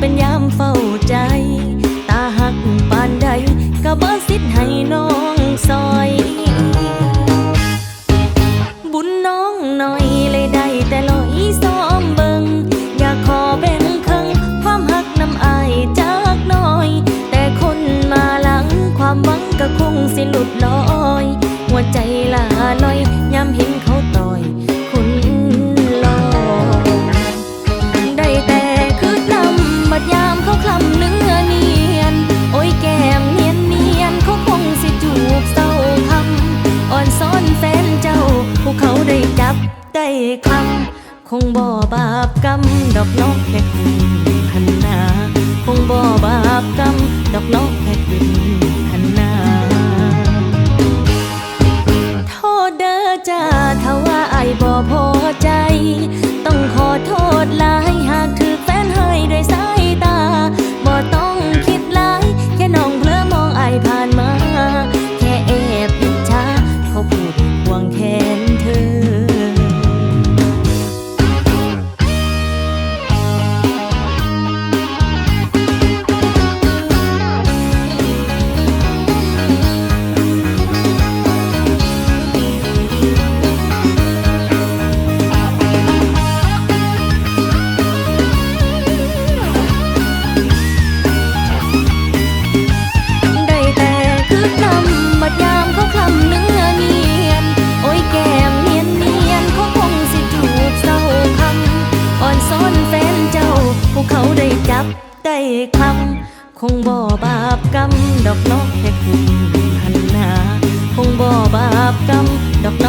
เป็นยามเฝ้าใจ ตาหักปานใดก็บ่สิทธิ์ให้น้อง ได้คำคงบ่บาปกรรมดอกนกแค่คุณพันนา คงบ่บาปกรรมดอกนกแค่คุณ คำคงบ่บาปกรรมดอกนกแค่คุณหันหนาคงบ่บาปกรรมดอกน